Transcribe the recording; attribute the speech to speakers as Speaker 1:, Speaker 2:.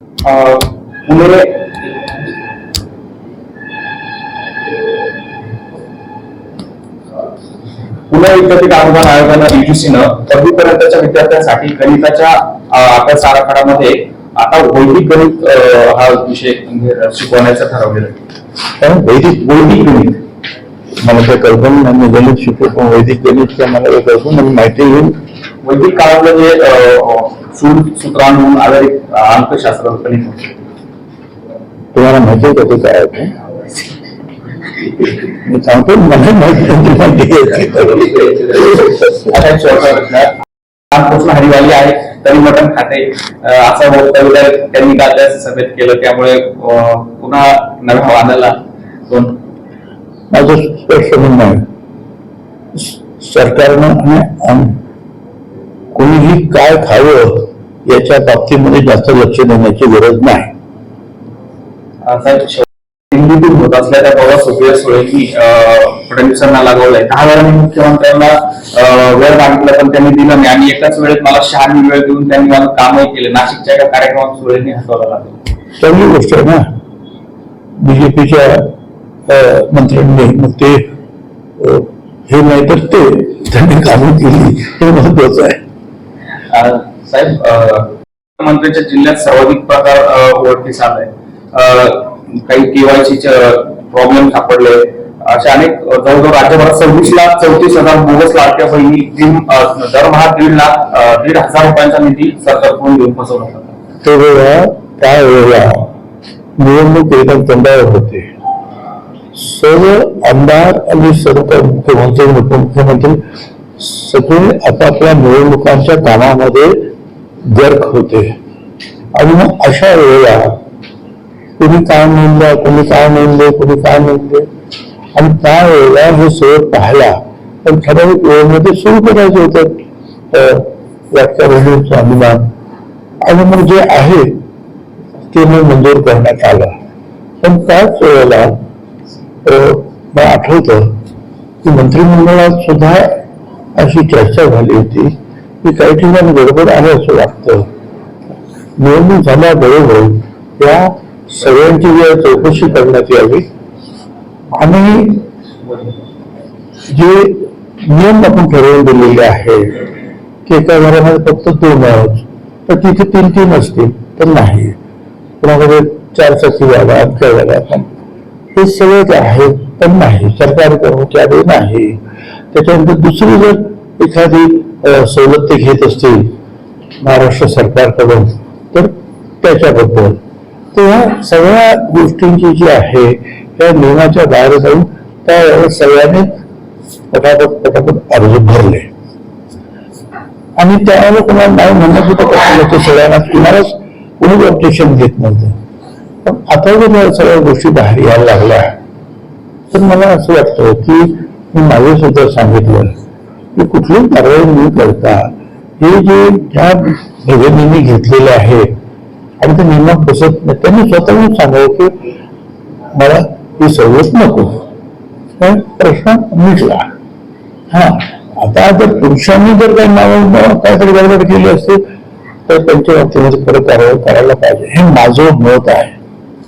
Speaker 1: अं, पुणे विद्यापीठ अनुदान आयोगानं युजीसीनं दहावीपर्यंतच्या विद्यार्थ्यांसाठी गणिताच्या अभ्यास आराखड्यामध्ये आता वैदिक गणित हा विषय शिकवण्याचं ठरवलेलं
Speaker 2: कारण वैदिक
Speaker 1: वैदिक गणित
Speaker 2: मला काही कल्पना नाही मी गणित शिकतो पण वैदिक गणित मला काही कल्पना. माहिती घेऊन
Speaker 1: वैदिक काळातलं जे सूत्रांवरून आधारित अं, अंकशास्त्र गणित होतं.
Speaker 2: तुम्हाला माहिती आहे का ते काय आहे ते? मी सांगतो मला माहिती.
Speaker 1: रामकृष्ण हरिवाली आहे तरी मटण खाते असं वक्तव्य त्यांनी काल सभेत केलं त्यामुळे पुन्हा नव्या वादाला दोन
Speaker 2: माझं स्पष्ट म्हणणं आहे सरकारनं आणि कोणीही काय खावं याच्या बाबतीमध्ये जास्त लक्ष देण्याची गरज नाही.
Speaker 1: दिल्लीतून होत असलेल्या प्रवास सुप्रिया सुळेंनी फडणवीसांना लागवलाय दहा वेळा मी मुख्यमंत्र्यांना वेळ मागितला पण त्यांनी दिला नाही. आणि एकाच वेळेत मला शहाणी वेळ देऊन त्यांनी मला कामही केले. नाशिकच्या एका कार्यक्रमात सुळेंनी हसवायला लागलं.
Speaker 2: चांगली गोष्ट आहे ना. बीजेपीच्या मंत्र्यांनी मग ते हे नाही तर ते त्यांनी कामं केली. हे महत्वाचं आहे.
Speaker 1: साहेब मुख्यमंत्र्यांच्या मंत्र्यांच्या जिल्ह्यात सर्वाधिक प्रकार ओळखीस आलाय काही केवायसी प्रॉब्लेम सापडले. अशा अनेक जवळजवळ राज्यभरात सव्वीस लाख चौतीस हजार बोगस लाडक्या बहिणी दरमहा दीड लाख दीड हजार रुपयांचा निधी सरकारकडून घेऊन फसवला होता
Speaker 2: त्यावेळेला त्यावेळेला निवडणूक एकदम तोंडावर होते. सर्व आमदार आणि सर्व मुख्यमंत्री उपमुख्यमंत्री सगळे आपापल्या निवडणुकांच्या कामामध्ये गर्क होते. आणि मग अशा वेळेला कुणी काय नेमलं कुणी काय नेमले कुणी काय नेमले आणि त्यावेळेला हे सगळं पाहायला पण ठराविक वेळेमध्ये सुरू करायचं होतं अं, लाडक्या अनुदान आणि मग जे आहे ते मग मंजूर करण्यात आलं. पण त्याच वेळेला अं, मला आठवतं की मंत्रिमंडळात सुद्धा अशी चर्चा झाली होती. की काही ठिकाणी गडबड आहे असं वाटतं. निवडणूक झाल्याबरोबर या सगळ्यांची जी चौकशी करण्यात यावी. आणि जे नियम आपण ठरवून दिलेले आहेत की एका घरामध्ये फक्त दोन आहेत तर तिथे तीन तीन असतील तर नाही. कोणाकडे चार चाकी जागा अख्या जागा पण हे सगळे जे आहे पण नाही. सरकारी कर्मचारी नाही. त्याच्यानंतर दुसरी जर एखादी सवलत ते घेत असतील महाराष्ट्र सरकारकडून तर त्याच्याबद्दल. तेव्हा सगळ्या गोष्टींची जी आहे त्या नियमाच्या बाहेर जाऊन त्या सगळ्यांनी पटापट पटापट अर्ज भरले. आणि त्यावेळेला कोणाला नाही म्हणणं सुद्धा कठीण होतं सगळ्यांना कुणालाच कोणीच ऑब्जेक्शन घेत नव्हतं. पण आता जर सगळ्या गोष्टी बाहेर यायला लागल्या तर मला असं वाटतं की मी मागे सुद्धा सांगितलं की कुठलीही कारवाई न करता हे जे ज्या भजनीने घेतलेले आहे आणि ते नियमात बसत नाही त्यांनी स्वतःहून सांगावं की मला ही सवलत नको. पण प्रश्न मिटला. हा आता जर पुरुषांनी जर काही नाव काहीतरी गडबड केली असते तर त्यांच्या बाबतीमध्ये परत कारवाई करायला पाहिजे. हे माझं मत आहे.